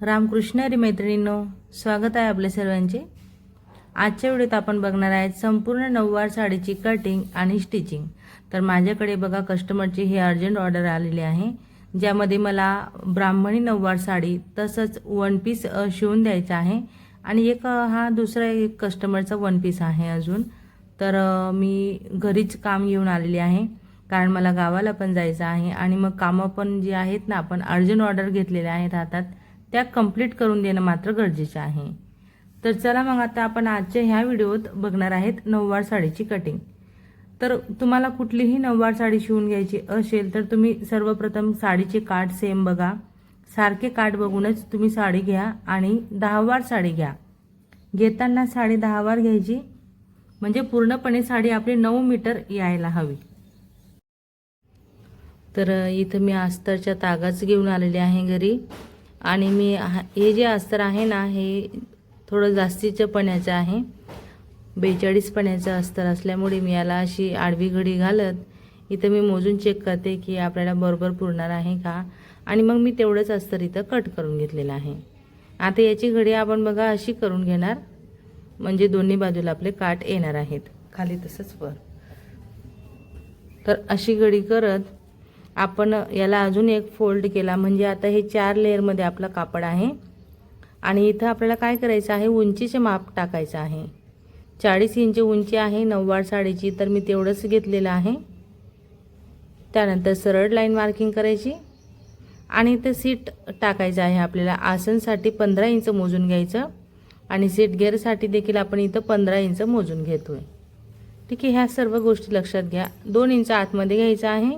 रामकृष्ण हरी मैत्रिणींनो स्वागत आहे आपल्या सर्वांचे. आजच्या व्हिडिओत आपण बघणार आहेत संपूर्ण नऊवार साडीची कटिंग आणि स्टिचिंग तर माझ्याकडे बघा कस्टमरची ही अर्जंट ऑर्डर आलेली आहे ज्यामध्ये मला ब्राह्मणी नऊवार साडी तसंच वन पीस शिवून द्यायचा आहे. आणि एक हा दुसरा एक कस्टमरचा वन पीस आहे अजून. तर मी घरीच काम घेऊन आलेली आहे कारण मला गावाला पण जायचं आहे. आणि मग कामं पण जी आहेत ना आपण अर्जंट ऑर्डर घेतलेल्या आहेत हातात. त्या कंप्लीट करून देणं मात्र गरजेचं आहे. तर चला मग आता आपण आजच्या ह्या व्हिडिओत बघणार आहेत नऊवार साडीची कटिंग तर तुम्हाला कुठलीही नऊवार साडी शिवून घ्यायची असेल तर तुम्ही सर्वप्रथम साडीचे काठ सेम बघा. सारखे काठ बघूनच तुम्ही साडी घ्या आणि दहावार साडी घ्या. घेताना साडी दहावार घ्यायची. म्हणजे पूर्णपणे साडी आपली नऊ मीटर यायला हवी. तर इथं मी अस्तरच्या तागाच घेऊन आलेले आहे घरी. आणि मी हा- हे जे अस्तर आहे ना हे थोडं जास्तीचं पण्याचं आहे. बेचाळीस पण्याचं अस्तर असल्यामुळे मी याला अशी आडवी घडी घालत इथं मी मोजून चेक करते की आपल्याला बरोबर पुरणार आहे का. आणि मग मी तेवढंच अस्तर इथं कट करून घेतलेलं आहे. आता याची घडी आपण बघा अशी करून घेणार. म्हणजे दोन्ही बाजूला आपले काठ येणार आहेत. खाली तसंच वर. तर अशी घडी करत आपण याला अजून एक फोल्ड केला. म्हणजे आता हे चार लेअरमध्ये आपलं कापड आहे. आणि इथं आपल्याला काय करायचं आहे? उंचीचे माप टाकायचं आहे. चाळीस इंच उंची आहे नऊवार साडीची तर मी तेवढंच घेतलेलं आहे. त्यानंतर सरळ लाईन मार्किंग करायची. आणि इथं सीट टाकायचं आहे आपल्याला. आसनसाठी पंधरा इंच मोजून घ्यायचं. आणि सीट गेअरसाठी देखील आपण इथं पंधरा इंच मोजून घेतो आहे ठीक आहे ह्या सर्व गोष्टी लक्षात घ्या. दोन इंच आतमध्ये घ्यायचं आहे.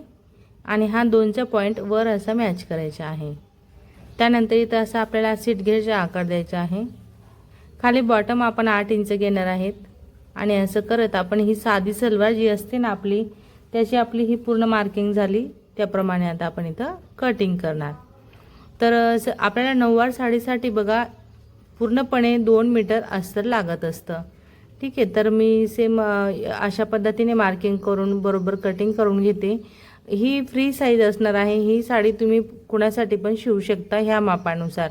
आणि हा दोनचा पॉईंट वर असा मॅच करायचा आहे. त्यानंतर इथं असं आपल्याला सीट घेरचा आकार द्यायचा आहे. खाली बॉटम आपण आठ इंच घेणार आहेत. आणि असं करत आपण ही साधी सलवार जी असते ना आपली त्याची आपली ही पूर्ण मार्किंग झाली. त्याप्रमाणे आता आपण इथं कटिंग करणार. तर स- आपल्याला नऊवार साडीसाठी बघा पूर्णपणे दोन मीटर अस्तर लागत असतं. ठीक आहे तर मी सेम अशा पद्धतीने मार्किंग करून बरोबर कटिंग करून घेते. ही फ्री साईज असणार आहे. ही साडी तुम्ही कुणासाठी पण शिवू शकता ह्या मापानुसार.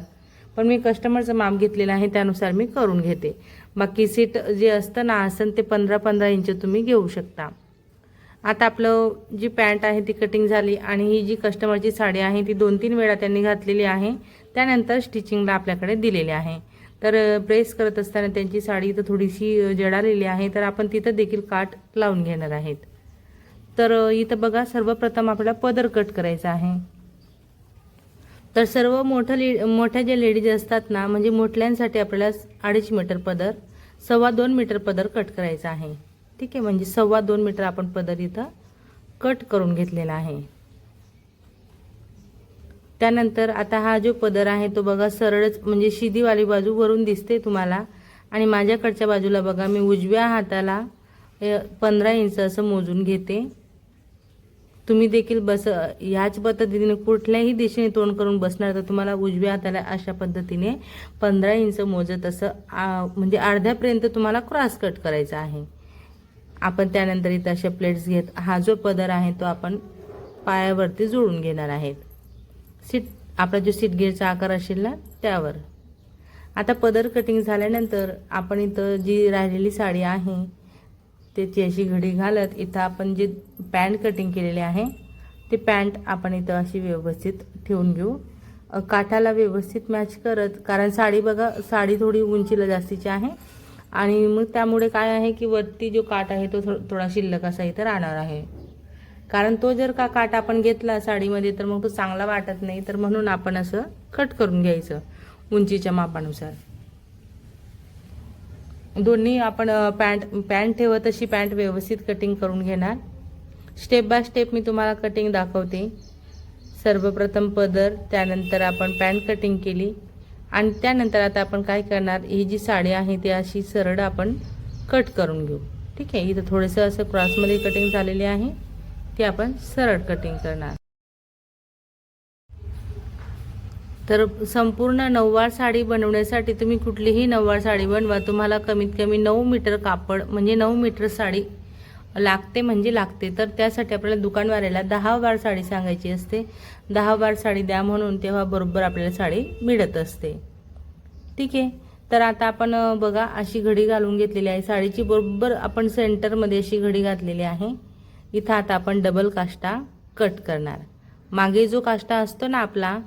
पण मी कस्टमरचं माप घेतलेलं आहे त्यानुसार मी करून घेते. बाकी सीट जे असतं ना आसन ते पंधरा पंधरा इंच तुम्ही घेऊ शकता. आता आपलं जी पॅन्ट आहे ती कटिंग झाली आणि ही जी कस्टमरची साडी आहे ती दोन तीन वेळा त्यांनी घातलेली आहे. त्यानंतर स्टिचिंगला आपल्याकडे दिलेली आहे. तर प्रेस करत असताना त्यांची साडी इथं थोडीशी जडालेली आहे. तर आपण तिथं देखील काठ लावून घेणार आहेत. तर इथं बघा सर्वप्रथम आपल्याला पदर कट करायचा आहे. तर सर्व मोठं ले मोठ्या ज्या लेडीज असतात ना म्हणजे मोठल्यांसाठी आपल्याला अडीच मीटर पदर सव्वा दोन मीटर पदर कट करायचा आहे. ठीक आहे? म्हणजे सव्वा दोन मीटर आपण पदर इथं कट करून घेतलेला आहे. त्यानंतर आता हा जो पदर आहे तो बघा सरळच म्हणजे शिदीवाली बाजू वरून दिसते तुम्हाला. आणि माझ्याकडच्या बाजूला बघा मी उजव्या हाताला पंधरा इंच असं मोजून घेते. तुम्ही देखील बस ह्याच पद्धतीने कुठल्याही दिशेने तोंड करून बसणार तर तुम्हाला उजव्या हाताला अशा पद्धतीने पंधरा इंच मोजत असं म्हणजे अर्ध्यापर्यंत तुम्हाला क्रॉस कट करायचा आहे. आपण त्यानंतर इथं अशा प्लेट्स घेत हा जो पदर आहे तो आपण पायावरती जुळून घेणार आहेत सीट आपला जो सीट गेअरचा आकार असेल ना त्यावर. आता पदर कटिंग झाल्यानंतर आपण इथं जी राहिलेली साडी आहे त्याची अशी घडी घालत इथं आपण जे पॅन्ट कटिंग केलेले आहे ते पॅन्ट आपण इथं अशी व्यवस्थित ठेवून घेऊ. काठाला व्यवस्थित मॅच करत कारण साडी बघा साडी थोडी उंचीला जास्तीची आहे. आणि मग त्यामुळे काय आहे की वरती जो काठ आहे तो थो थोडा शिल्लक असा इथं राहणार आहे. कारण तो जर का काठ आपण घेतला साडीमध्ये तर मग तो चांगला वाटत नाही. तर म्हणून आपण असं कट करून घ्यायचं उंचीच्या मापानुसार. दोन्ही आपण पॅन्ट पॅन्ट ठेवत अशी पॅन्ट व्यवस्थित कटिंग करून घेणार. स्टेप बाय स्टेप मी तुम्हाला कटिंग दाखवते. सर्वप्रथम पदर त्यानंतर आपण पॅन्ट कटिंग केली. आणि त्यानंतर आता आपण काय करणार ही जी साडी आहे ती अशी सरळ आपण कट करून घेऊ. ठीक आहे? इथं थोडंसं असं क्रॉसमध्ये कटिंग झालेली आहे. ती आपण सरळ कटिंग करणार. तर संपूर्ण नऊवार साडी बनवण्यासाठी तुम्ही कुठलीही नऊवार साडी बनवा. तुम्हाला कमीत कमी नऊ मीटर कापड म्हणजे नऊ मीटर साडी लागते म्हणजे लागते. तर त्यासाठी आपल्याला दुकानवाल्याला दहा बार साडी सांगायची असते. दहा बार साडी द्या म्हणून तेव्हा बरोबर आपल्याला साडी मिळत असते. ठीक आहे? तर आता आपण बघा अशी घडी घालून घेतलेली आहे. साडीची बरोबर आपण सेंटरमध्ये अशी घडी घातलेली आहे. इथं आता आपण डबल काष्टा कट करणार. मागे जो काष्टा असतो ना आपला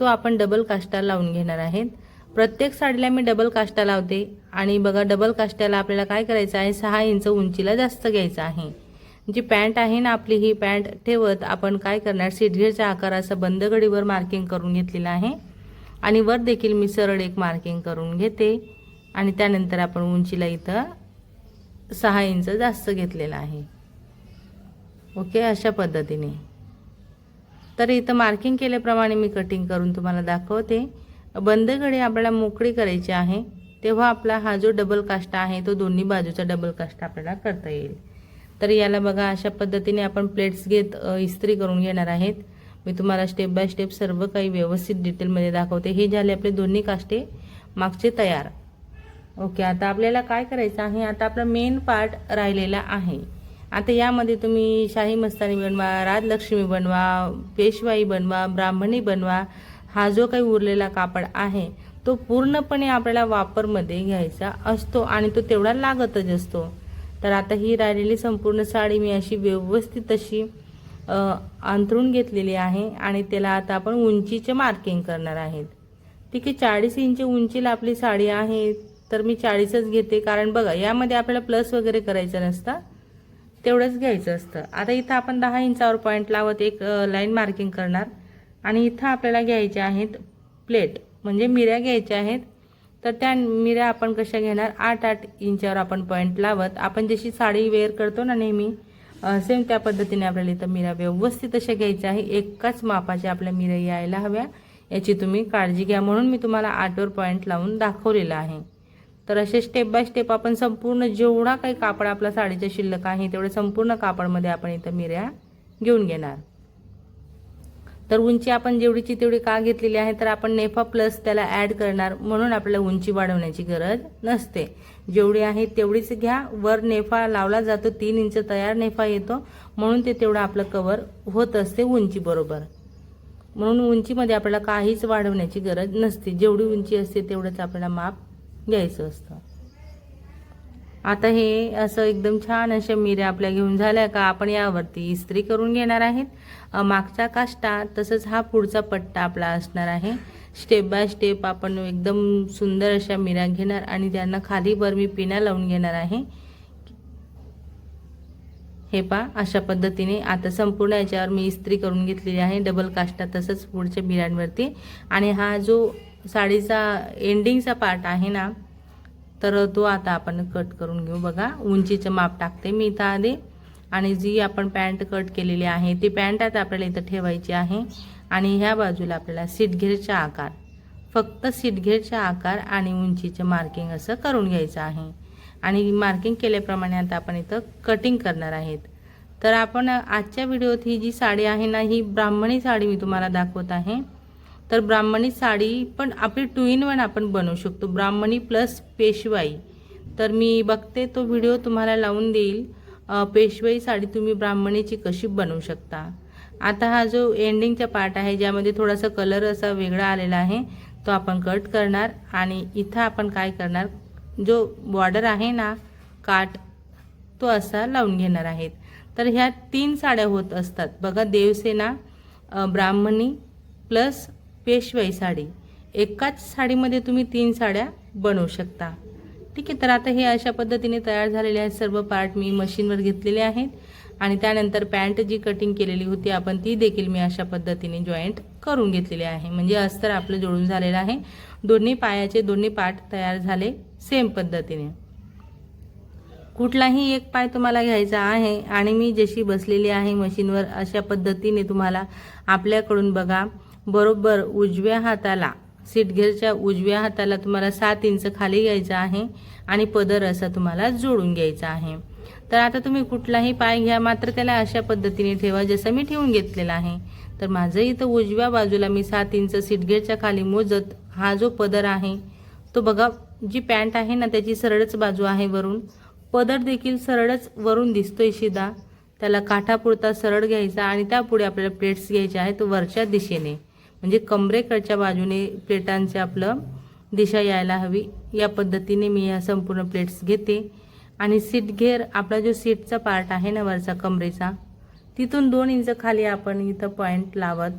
तो आपण डबल काष्टा लावून घेणार आहेत. प्रत्येक साडीला मी डबल काष्टा लावते. आणि बघा डबल काष्ट्याला आपल्याला काय करायचं आहे? सहा इंच उंचीला जास्त घ्यायचं आहे. जी पॅन्ट आहे ना आपली ही पॅन्ट ठेवत आपण काय करणार? सीटघेरच्या आकाराचं बंद घडीवर मार्किंग करून घेतलेलं आहे. आणि वर देखील मी सरळ एक मार्किंग करून घेते. आणि त्यानंतर आपण उंचीला इथं सहा इंच जास्त घेतलेलं आहे. ओके? अशा पद्धतीने. तर इथं मार्किंग केल्याप्रमाणे मी कटिंग करून तुम्हाला दाखवते. बंद घडी आपल्याला मोकळी करायची आहे. तेव्हा आपला हा जो डबल काष्टा आहे तो दोन्ही बाजूचा डबल काष्टा आपल्याला करता येईल. तर याला बघा अशा पद्धतीने आपण प्लेट्स घेत इस्त्री करून घेणार आहेत. मी तुम्हाला स्टेप बाय स्टेप सर्व काही व्यवस्थित डिटेलमध्ये दाखवते. हे झाले आपले दोन्ही काष्टे मागचे तयार. ओके आता आपल्याला काय करायचं आहे? आता आपला मेन पार्ट राहिलेला आहे. आता यामध्ये तुम्ही शाही मस्तानी बनवा राजलक्ष्मी बनवा पेशवाई बनवा ब्राह्मणी बनवा हा जो काही उरलेला कापड आहे तो पूर्णपणे आपल्याला वापरमध्ये घ्यायचा असतो आणि तो तेवढा लागतच असतो. तर आता ही राहिलेली संपूर्ण साडी मी अशी व्यवस्थित अशी अंथरून घेतलेली आहे आणि त्याला आता आपण उंचीचे मार्किंग करणार आहेत. ठीक आहे चाळीस इंच उंचीला आपली साडी आहे तर मी चाळीसच घेते कारण बघा यामध्ये आपल्याला प्लस वगैरे करायचं नसतं. तेवढंच घ्यायचं असतं. आता इथं आपण दहा इंचावर पॉईंट लावत एक लाईन मार्किंग करणार. आणि इथं आपल्याला घ्यायच्या आहेत प्लेट म्हणजे मिऱ्या घ्यायच्या आहेत. तर त्या मिऱ्या आपण कशा घेणार? आठ आठ इंचावर आपण पॉईंट लावत. आपण जशी साडी वेअर करतो ना नेहमी सेम त्या पद्धतीने आपल्याला इथं मिऱ्या व्यवस्थित अशा घ्यायच्या आहे एकाच मापाच्या आपल्या मिऱ्या यायला हव्या. याची तुम्ही काळजी घ्या. म्हणून मी तुम्हाला आठवर पॉईंट लावून दाखवलेलं आहे. तर असे स्टेप बाय स्टेप आपण संपूर्ण जेवढा काही कापड आपला साडीच्या शिल्लक आहे तेवढे संपूर्ण कापडमध्ये आपण इथं मिऱ्या घेऊन घेणार. तर उंची आपण जेवढीची तेवढी का घेतलेली आहे तर आपण नेफा प्लस त्याला ॲड करणार. म्हणून आपल्याला उंची वाढवण्याची गरज नसते. जेवढी आहे तेवढीच घ्या. वर नेफा लावला जातो तीन इंच तयार नेफा येतो. म्हणून ते तेवढं आपलं कवर होत असते उंची बरोबर. म्हणून उंचीमध्ये आपल्याला काहीच वाढवण्याची गरज नसते. जेवढी उंची असते तेवढंच आपल्याला माप घ्यायचं असतं. आता हे असं एकदम छान अशा मिऱ्या आपल्या घेऊन झाल्या का आपण यावरती इस्त्री करून घेणार आहेत. मागचा काष्टा तसंच हा पुढचा पट्टा आपला असणार आहे. स्टेप बाय स्टेप आपण एकदम सुंदर अशा मिऱ्या घेणार आणि त्यांना खाली वर मी पिण्या लावून घेणार आहे. हे पा अशा पद्धतीने आता संपूर्ण याच्यावर मी इस्त्री करून घेतलेली आहे. डबल काष्टा तसंच पुढच्या मिऱ्यांवरती. आणि हा जो साडीचा एंडिंगचा पार्ट आहे ना तर तो आता आपण कट करून घेऊ बघा. उंचीचं माप टाकते मी इथं आधी. आणि जी आपण पॅन्ट कट केलेली आहे ती पॅन्ट आता आपल्याला इथं ठेवायची आहे. आणि ह्या बाजूला आपल्याला सीटघेरचा आकार. फक्त सीटघेरचा आकार आणि उंचीचं मार्किंग असं करून घ्यायचं आहे. आणि मार्किंग केल्याप्रमाणे आता आपण इथं कटिंग करणार आहेत. तर आपण आजच्या व्हिडिओत ही जी साडी आहे ना ही ब्राह्मणी साडी मी तुम्हाला दाखवत आहे. तर ब्राह्मणी साडी पण आपली टू इन वन आपण बनवू शकतो. ब्राह्मणी प्लस पेशवाई. तर मी बघते तो व्हिडिओ तुम्हाला लावून देईल. पेशवाई साडी तुम्ही ब्राह्मणीची कशी बनवू शकता. आता हा जो एंडिंगचा पार्ट आहे ज्यामध्ये थोडासा कलर असा वेगळा आलेला आहे तो आपण कट करणार. आणि इथं आपण काय करणार? जो बॉर्डर आहे ना काट तो असा लावून घेणार आहेत. तर ह्या तीन साड्या होत असतात. बघा देवसेना ब्राह्मणी प्लस पेशवाई साडी. एकाच साडीमध्ये तुम्ही तीन साड्या बनवू शकता. ठीक आहे तर आता हे अशा पद्धतीने तयार झालेले आहेत. सर्व पार्ट मी मशीनवर घेतलेले आहेत. आणि त्यानंतर पॅन्ट जी कटिंग केलेली होती आपण ती देखील मी अशा पद्धतीने जॉईंट करून घेतलेली आहे. म्हणजे अस्तर आपलं जोडून झालेलं आहे. दोन्ही पायाचे दोन्ही पार्ट तयार झाले सेम पद्धतीने. कुठलाही एक पाय तुम्हाला घ्यायचा आहे आणि मी जशी बसलेली आहे मशीनवर अशा पद्धतीने तुम्हाला आपल्याकडून बघा. बरोबर उजव्या हाताला सीटघेरच्या उजव्या हाताला तुम्हाला सात इंच खाली घ्यायचं आहे आणि पदर असा तुम्हाला जोडून घ्यायचा आहे. तर आता तुम्ही कुठलाही पाय घ्या मात्र त्याला अशा पद्धतीने ठेवा जसं मी ठेवून घेतलेला आहे. तर माझं इथं उजव्या बाजूला मी सात इंच सीटघेरच्या खाली मोजत हा जो पदर आहे तो बघा जी पॅन्ट आहे ना त्याची सरळच बाजू आहे वरून. पदर देखील सरळच वरून दिसतोय शिदा त्याला काठापुरता सरळ घ्यायचा आणि त्यापुढे आपल्याला प्लेट्स घ्यायचे आहेत वरच्या दिशेने. म्हणजे कमरेकडच्या बाजूने प्लेटांचे आपलं दिशा यायला हवी. या पद्धतीने मी ह्या संपूर्ण प्लेट्स घेते. आणि सीट घेर आपला जो सीटचा पार्ट आहे ना वरचा कमरेचा तिथून दोन इंच खाली आपण इथं पॉईंट लावत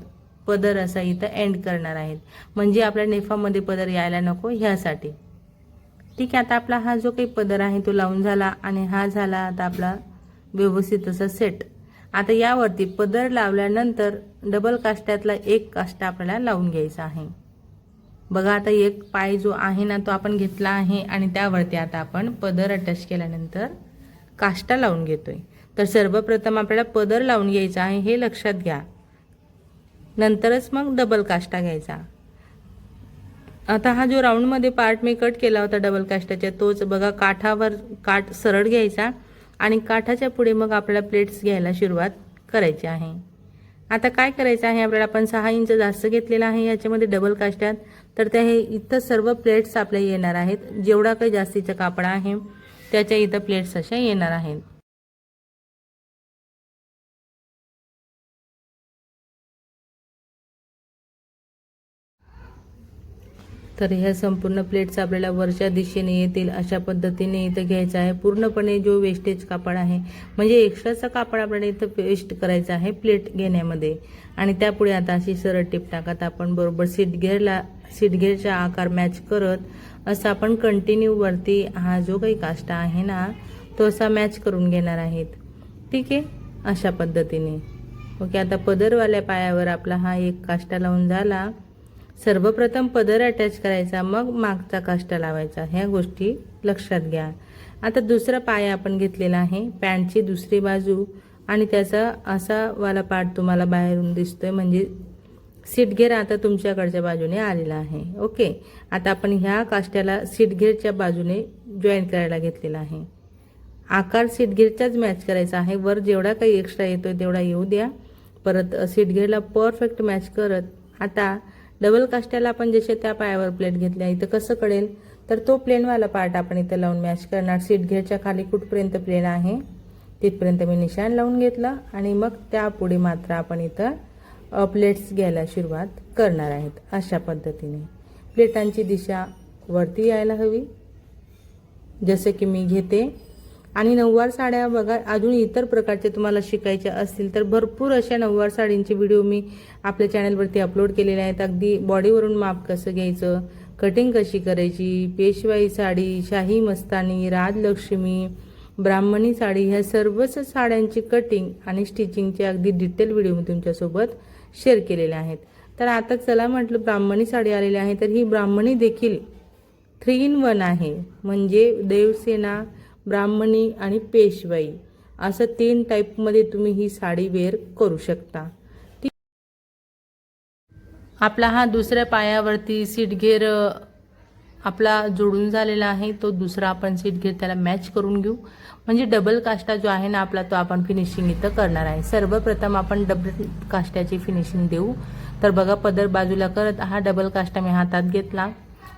पदर असा इथं एंड करणार आहेत. म्हणजे आपल्या नेफामध्ये पदर यायला नको ह्यासाठी. ठीक आहे आता आपला हा जो काही पदर आहे तो लावून झाला आणि हा झाला आता आपला व्यवस्थित असा सेट आता यावरती पदर लावल्यानंतर डबल काष्ट्यातला एक काष्टा आपल्याला लावून घ्यायचा आहे. बघा आता एक पाय जो आहे ना तो आपण घेतला आहे आणि त्यावरती आता आपण पदर अटॅच केल्यानंतर काष्टा लावून घेतोय. तर सर्वप्रथम आपल्याला पदर लावून घ्यायचा आहे हे लक्षात घ्या. नंतरच मग डबल काष्टा घ्यायचा. आता हा जो राऊंडमध्ये पार्ट मी कट केला होता डबल काष्टाच्या तोच बघा काठावर काठ सरळ घ्यायचा. आणि काठाच्या पुढे मग आपल्याला प्लेट्स घ्यायला सुरुवात करायची आहे. आता काय करायचं आहे? आपल्याला आपण सहा इंच जास्त घेतलेला आहे. याच्यामध्ये डबल काष्ट्यात तर त्या हे इथं सर्व प्लेट्स आपल्या येणार आहेत. जेवढा काही जास्तीचा कापड आहे त्याच्या इथं प्लेट्स अशा येणार आहेत. तर ह्या संपूर्ण प्लेट्स आपल्याला वरच्या दिशेने येतील अशा पद्धतीने इथं घ्यायचं आहे. पूर्णपणे जो वेस्टेज कापड आहे म्हणजे एक्स्ट्राचा कापड आपल्याला इथं वेस्ट करायचा आहे प्लेट घेण्यामध्ये. आणि त्यापुढे आता अशी सरळ टिप टाकत आपण बरोबर सीट घेरला सीट घेरचा आकार मॅच करत असं आपण कंटिन्यू वरती हा जो काही काष्टा आहे ना तो असा मॅच करून घेणार आहेत. ठीक आहे? अशा पद्धतीने. ओके आता पदरवाल्या पायावर आपला हा एक काष्टा लावून झाला. सर्वप्रथम पदर अटॅच करायचा मग मागचा काष्टा लावायचा. ह्या गोष्टी लक्षात घ्या. आता दुसरा पाया आपण घेतलेला आहे. पॅन्टची दुसरी बाजू आणि त्याचा असा वाला पार्ट तुम्हाला बाहेरून दिसतोय. म्हणजे सीटघेर आता तुमच्याकडच्या बाजूने आलेला आहे. ओके? आता आपण ह्या काष्ट्याला सीटघेरच्या बाजूने जॉईन करायला घेतलेला आहे. आकार सीटघेरचाच मॅच करायचा आहे. वर जेवढा काही एक्स्ट्रा येतोय तेवढा येऊ द्या. परत सीटघेरला परफेक्ट मॅच करत. आता डबल काष्ट्याला आपण जसे त्या पायावर प्लेट घेतल्या इथं कसं कळेल? तर तो प्लेनवाला पार्ट आपण इथं लावून मॅच करणार. सीट घेरच्या खाली कुठपर्यंत प्लेन आहे? तिथपर्यंत मी निशाण लावून घेतलं आणि मग त्यापुढे मात्र आपण इथं प्लेट्स घ्यायला सुरुवात करणार आहेत अशा पद्धतीने. प्लेटांची दिशा वरती यायला हवी. जसं की मी घेते आणि नऊवार साड्या बघा अजून इतर प्रकारचे तुम्हाला शिकायच्या असतील तर भरपूर अशा नऊवार साडींचे व्हिडिओ मी आपल्या चॅनलवरती अपलोड केलेले आहेत. अगदी बॉडीवरून माप कसं घ्यायचं कटिंग कशी करायची पेशवाई साडी शाही मस्तानी राजलक्ष्मी ब्राह्मणी साडी ह्या सर्वच साड्यांची कटिंग आणि स्टिचिंगचे अगदी डिटेल व्हिडिओ मी तुमच्यासोबत शेअर केलेले आहेत. तर आता चला म्हटलं ब्राह्मणी साडी आलेली आहे तर ही ब्राह्मणी देखील थ्री इन वन आहे. म्हणजे देवसेना ब्राह्मणी आणि पेशवाई असं तीन टाईपमध्ये तुम्ही ही साडी वेअर करू शकता. ती आपला हा दुसऱ्या पायावरती सीटघेर आपला जोडून झालेला आहे. तो दुसरा आपण सीटघेर त्याला मॅच करून घेऊ. म्हणजे डबल काष्टा जो आहे ना आपला तो आपण फिनिशिंग इथं करणार आहे. सर्वप्रथम आपण डबल काष्ट्याची फिनिशिंग देऊ. तर बघा पदर बाजूला करत हा डबल काष्टा मी हातात घेतला.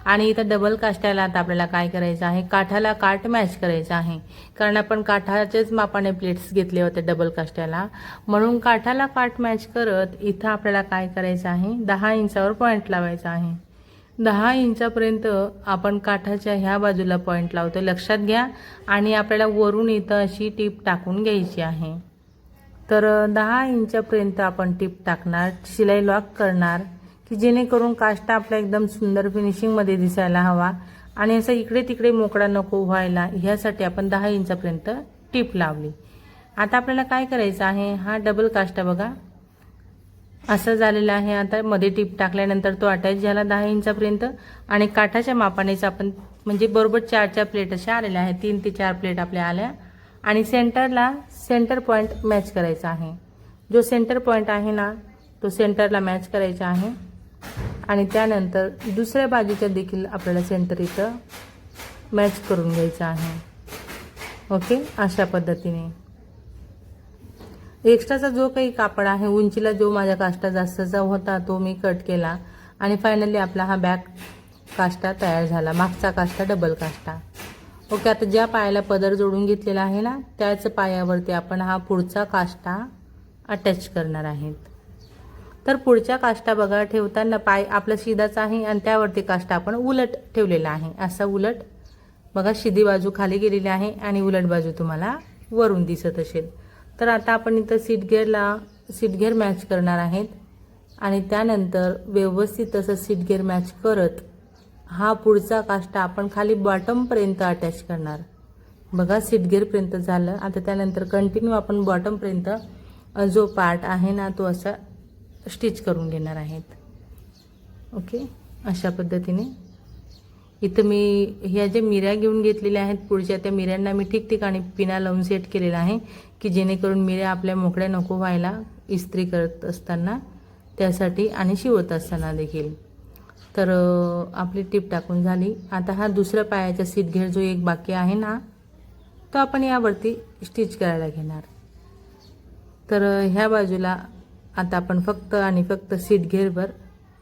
आणि इथं डबल काष्ट्याला आता आपल्याला काय करायचं आहे? काठाला काठ मॅच करायचं आहे. कारण आपण काठाच्याच मापाने प्लेट्स घेतले होते डबल काष्ट्याला म्हणून काठाला काठ मॅच करत इथं आपल्याला काय करायचं आहे? दहा इंचावर पॉईंट लावायचा आहे. दहा इंचापर्यंत आपण काठाच्या ह्या बाजूला पॉईंट लावतो. लक्षात घ्या. आणि आपल्याला वरून इथं अशी टीप टाकून घ्यायची आहे. तर दहा इंचापर्यंत आपण टीप टाकणार. शिलाई लॉक करणार. की जेणेकरून काष्टा आपला एकदम सुंदर फिनिशिंगमध्ये दिसायला हवा. आणि असं इकडे तिकडे मोकळा नको व्हायला ह्यासाठी आपण दहा इंचापर्यंत टीप लावली. आता आपल्याला काय करायचं आहे? हा डबल काष्टा बघा. असं झालेलं आहे. आता मध्ये टीप टाकल्यानंतर तो अटॅच झाला दहा इंचापर्यंत. आणि काठाच्या मापानेच आपण म्हणजे बरोबर चार चार प्लेट अशा आलेल्या आहेत. तीन ते चार प्लेट आपल्या आल्या. आणि सेंटरला सेंटर पॉईंट मॅच करायचा आहे. जो सेंटर पॉईंट आहे ना तो सेंटरला मॅच करायचा आहे. आणि त्यानंतर दुसऱ्या बाजूच्या देखील आपल्याला सेंटर इथं मॅच करून घ्यायचं आहे. ओके अशा पद्धतीने. एक्स्ट्राचा जो काही कापड आहे उंचीला जो माझ्या काष्टा जास्तचा होता तो मी कट केला. आणि फायनली आपला हा बॅक काष्टा तयार झाला. मागचा काष्टा डबल काष्टा. ओके आता ज्या पायाला पदर जोडून घेतलेला आहे ना त्याच पायावरती आपण हा पुढचा काष्टा अटॅच करणार आहेत. तर पुढच्या काष्टा बघा ठेवताना पाय आपला शिदाचा आहे आणि त्यावरती काष्टा आपण उलट ठेवलेला आहे. असा उलट बघा शिदी बाजू खाली गेलेली आहे आणि उलट बाजू तुम्हाला वरून दिसत असेल. तर आता आपण इथं सीटगेअरला सीटगेअर मॅच करणार आहेत आणि त्यानंतर व्यवस्थित असं सीटगेअर मॅच करत हा पुढचा काष्टा आपण खाली बॉटमपर्यंत अटॅच करणार. बघा सीटगेअरपर्यंत झालं. आता त्यानंतर कंटिन्यू आपण बॉटमपर्यंत जो पार्ट आहे ना तो असा स्टिच करून घेणार आहेत. ओके? अशा पद्धतीने. इथं मी ह्या ज्या मिऱ्या घेऊन घेतलेल्या आहेत पुढच्या त्या मिऱ्यांना मी ठिकठिकाणी पिना लावून सेट केलेला आहे की जेणेकरून मिऱ्या आपल्या मोकळ्या नको व्हायला इस्त्री करत असताना त्यासाठी आणि शिवत असताना देखील. तर आपली टीप टाकून झाली. आता हा दुसऱ्या पायाचा सीट घेर जो एक बाकी आहे ना तो आपण यावरती स्टिच करायला घेणार. तर ह्या बाजूला आता आपण फक्त आणि फक्त सीट घेरवर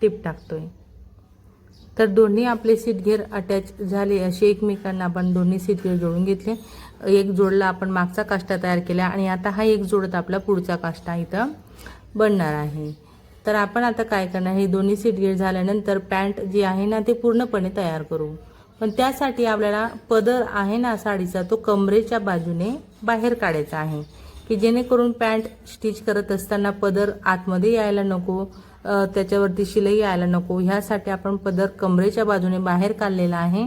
टीप टाकतोय. तर दोन्ही आपले सीट घेर अटॅच झाले असे एकमेकांना आपण दोन्ही सीट घेर जोडून घेतले. एक जोडला आपण मागचा काष्टा तयार केला आणि आता हा एक जोडत आपला पुढचा काष्टा इथं बनणार आहे. तर आपण आता काय करणार? हे दोन्ही सीट घेर झाल्यानंतर पॅन्ट जी आहे ना ते पूर्णपणे तयार करू. पण त्यासाठी आपल्याला पदर आहे ना साडीचा तो कमरेच्या बाजूने बाहेर काढायचा आहे. की जेणेकरून पॅन्ट स्टिच करत असताना पदर आतमध्ये यायला नको त्याच्यावरती शिलाई यायला नको. ह्यासाठी आपण पदर कमरेच्या बाजूने बाहेर काढलेला आहे.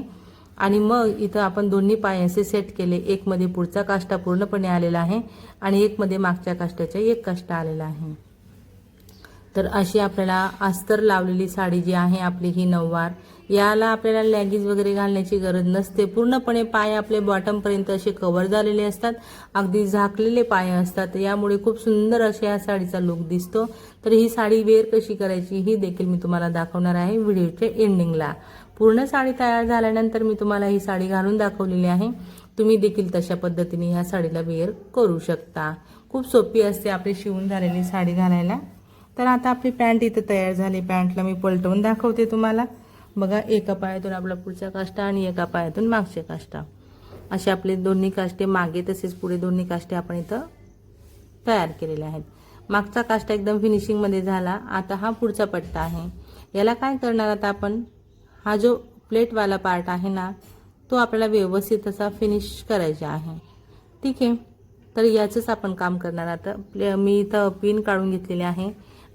आणि मग इथं आपण दोन्ही पाय असे सेट केले. एकमध्ये पुढचा काष्टा पूर्णपणे आलेला आहे आणि एकमध्ये मागच्या काष्टाच्या एक काष्टा आलेला आहे. तर अशी आपल्याला अस्तर लावलेली साडी जी आहे आपली ही नऊवार. याला आपल्याला लॅगीज वगैरे घालण्याची गरज नसते. पूर्णपणे पाय आपले बॉटमपर्यंत असे कव्हर झालेले असतात. अगदी झाकलेले पाय असतात. यामुळे खूप सुंदर अशा या साडीचा लुक दिसतो. तर ही साडी वेअर कशी करायची ही देखील मी तुम्हाला दाखवणार आहे व्हिडिओच्या एंडिंगला पूर्ण साडी तयार झाल्यानंतर मी तुम्हाला ही साडी घालून दाखवलेली आहे. तुम्ही देखील तशा पद्धतीने ह्या साडीला वेअर करू शकता. खूप सोपी असते आपली शिवून झालेली साडी घालायला. तर आता आपली पॅन्ट इथं तयार झाली. पॅन्टला मी पलटवून दाखवते तुम्हाला. बघा एका पायातून आपला पुढचा काष्टा आणि एका पायातून मागचे काष्टा. असे आपले दोन्ही काष्टे मागे तसेच पुढे दोन्ही काष्टे आपण इथं तयार केलेले आहेत. मागचा काष्टा एकदम फिनिशिंगमध्ये झाला. आता हा पुढचा पट्टा आहे. याला काय करणार आता आपण? हा जो प्लेटवाला पार्ट आहे ना तो आपल्याला व्यवस्थित असा फिनिश करायचा आहे. ठीक आहे? तर याचंच आपण काम करणार आता. प्ले मी इथं पिन काढून घेतलेली आहे.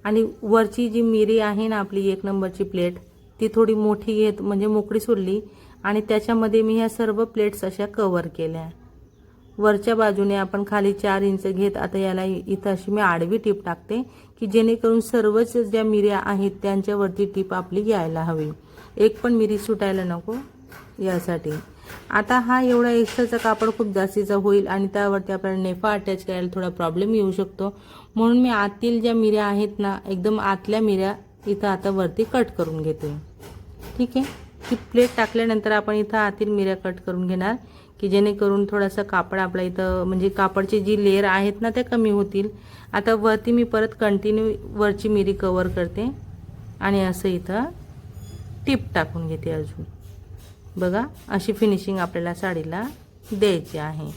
आणि वरची जी मिरी आहे ना आपली एक नंबरची प्लेट ती थोडी मोठी घेत म्हणजे मोकळी सोडली आणि त्याच्यामध्ये मी ह्या सर्व प्लेट्स अशा कवर केल्या. वरच्या बाजूने आपण खाली चार इंच घेत आता याला इथं अशी मी आडवी टीप टाकते की जेणेकरून सर्वच ज्या मिऱ्या आहेत त्यांच्यावरती टीप आपली यायला हवी. एक पण मिरी सुटायला नको यासाठी. आता हा एवढा एक्स्ट्राचा कापड खूप जास्तीचा होईल आणि त्यावरती आपल्याला नेफा अटॅच करायला थोडा प्रॉब्लेम येऊ शकतो. म्हणून मी आतील ज्या मिऱ्या आहेत ना एकदम आतल्या मिऱ्या इथं आता वरती कट करून घेते. ठीक आहे? ही प्लेट टाकल्यानंतर आपण इथं आतील मिऱ्या कट करून घेणार की जेणेकरून थोडासा कापड आपला इथं म्हणजे कापडची जी लेअर आहेत ना त्या कमी होतील. आता वरती मी परत कंटिन्यू वरची मिरी कवर करते. आणि असं इथं टिप टाकून घेते अजून. बघा अशी फिनिशिंग आपल्याला साडीला द्यायची आहे.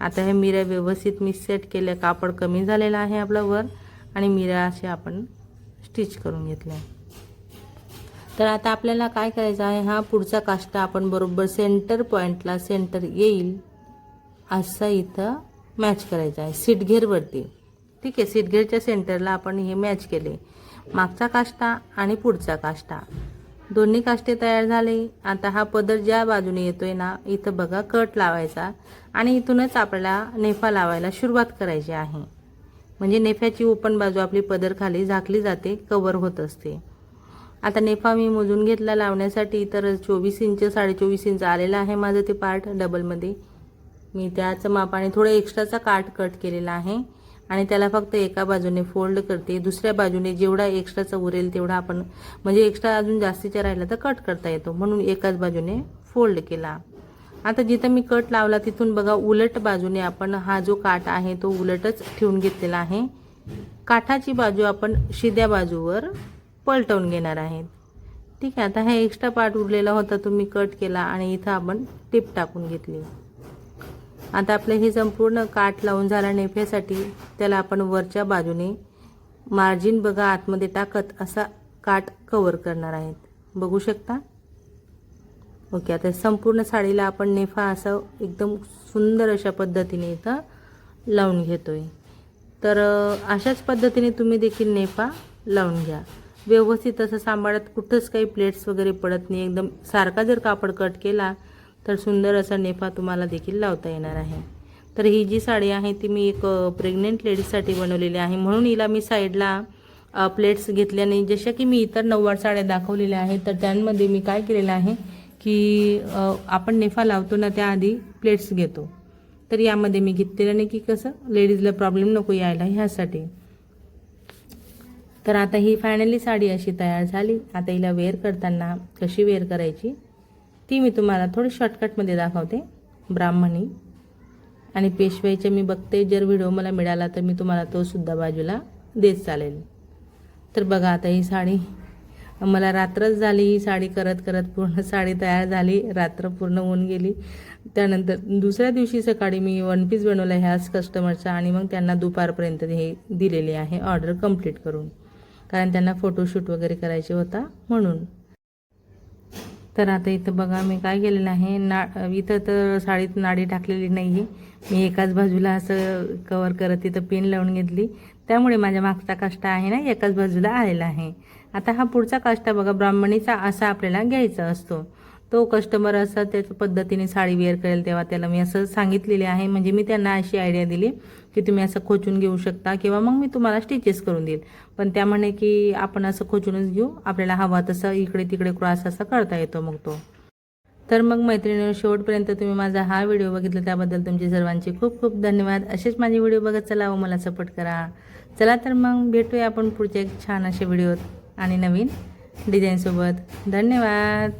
आता हे मिऱ्या व्यवस्थित मी सेट केल्या कापड कमी झालेलं आहे आपलं वर. आणि मिऱ्या असे आपण स्टिच करून घेतल्या. तर आता आपल्याला काय करायचं आहे? हा पुढचा काष्टा आपण बरोबर सेंटर पॉईंटला सेंटर येईल असा इथं मॅच करायचा आहे. सीटघेरवरती ठीक आहे सीटघेरच्या सेंटरला आपण हे मॅच केले. मागचा काष्टा आणि पुढचा काष्टा. दोन्ही काष्टे तयार झाले. आता हा पदर ज्या बाजूने येतोय ना इथं बघा कट लावायचा. आणि इथूनच आपल्याला नेफा लावायला सुरुवात करायची आहे. म्हणजे नेफ्याची ओपन बाजू आपली पदर खाली झाकली जाते कवर होत असते. आता नेफा मी मोजून घेतला लावण्यासाठी तर चोवीस इंच साडेचोवीस इंच आलेला आहे माझं ते पार्ट डबलमध्ये. मी त्याचं मापाने थोडं एक्स्ट्राचा काट कट केलेला आहे. आणि त्याला फक्त एका बाजूने फोल्ड करते. दुसऱ्या बाजूने जेवढा एक्स्ट्राचा उरेल तेवढा आपण म्हणजे एक्स्ट्रा अजून जास्तीचा राहिला तर कट करता येतो. म्हणून एकाच बाजूने फोल्ड केला. आता जिथं मी कट लावला तिथून बघा उलट बाजूने आपण हा जो काट आहे तो उलटच ठेवून घेतलेला आहे. काठाची बाजू आपण शिद्या बाजूवर पलटवून घेणार आहेत. ठीक आहे आता हा एक्स्ट्रा पार्ट उरलेला होता तुम्ही कट केला आणि इथं आपण टिप टाकून घेतली. आता आपलं हे संपूर्ण काठ लावून झाला नेफ्यासाठी त्याला आपण वरच्या बाजूने मार्जिन बघा आतमध्ये टाकत असा काठ कवर करणार आहेत. बघू शकता? ओके आता संपूर्ण साडीला आपण नेफा असं एकदम सुंदर अशा पद्धतीने इथं लावून घेतोय. तर अशाच पद्धतीने तुम्ही देखील नेफा लावून घ्या. व्यवस्थित असं सांभाळत कुठंच काही प्लेट्स वगैरे पडत नाही. एकदम सारखा जर कापड कट केला तर सुंदर असा नेफा तुम्हाला देखील लावता येणार आहे. तर ही जी साडी आहे ती मी एक प्रेग्नेंट लेडीजसाठी बनवलेली आहे. म्हणून हिला मी साईडला प्लेट्स घेतल्याने जशा की मी इतर नऊवार साड्या दाखवलेल्या आहेत तर त्यांमध्ये मी काय केलेलं आहे की आपण नेफा लावतो ना त्याआधी प्लेट्स घेतो. तर यामध्ये मी घेतलेलं नाही की कसं लेडीजला प्रॉब्लेम नको यायला ह्यासाठी. तर आता ही फायनली साडी अशी तयार झाली. आता हिला वेअर करताना कशी वेअर करायची ती मी तुम्हाला थोडी शॉर्टकटमध्ये दाखवते. ब्राह्मणी. आणि पेशवाईच्या मी बघते जर व्हिडिओ मला मिळाला तर मी तुम्हाला तोसुद्धा बाजूला देत चालेल. तर बघा आता ही साडी मला रात्रच झाली ही साडी करत करत पूर्ण साडी तयार झाली रात्र पूर्ण होऊन गेली. त्यानंतर दुसऱ्या दिवशी सकाळी मी वन पीस बनवला ह्याच कस्टमरचा आणि मग त्यांना दुपारपर्यंत हे दिलेले आहे ऑर्डर कंप्लीट करून. कारण त्यांना फोटोशूट वगैरे करायचे होता म्हणून. तर आता इथं बघा मी काय केलेलं आहे ना इथं तर साडीत नाडी टाकलेली नाही आहे मी एकाच बाजूला असं कवर करत तिथं पिन लावून घेतली. त्यामुळे माझ्या मागचा काष्टा आहे ना एकाच बाजूला आलेला आहे. आता हा पुढचा काष्टा बघा ब्राह्मणीचा असा आपल्याला घ्यायचा असतो. तो कस्टमर असा त्याच्या पद्धतीने साडी वेअर करेल तेव्हा त्याला मी असं सांगितलेले आहे. म्हणजे मी त्यांना अशी आयडिया दिली की तुम्ही असं खोचून घेऊ शकता किंवा मग मी तुम्हाला स्टिचेस करून देईल. पण त्या म्हणे की आपण असं खोचूनच घेऊ. आपल्याला हवा तसं इकडे तिकडे क्रॉस असा करता येतो मग तो. तर मग मैत्रिणीवर शेवटपर्यंत तुम्ही माझा हा व्हिडिओ बघितला त्याबद्दल तुमचे सर्वांचे खूप खूप धन्यवाद. असेच माझे व्हिडिओ बघत चला व मला सपोर्ट करा. चला तर मग भेटूया आपण पुढच्या एक छान असे व्हिडिओत आणि नवीन डिझाईनसोबत धन्यवाद.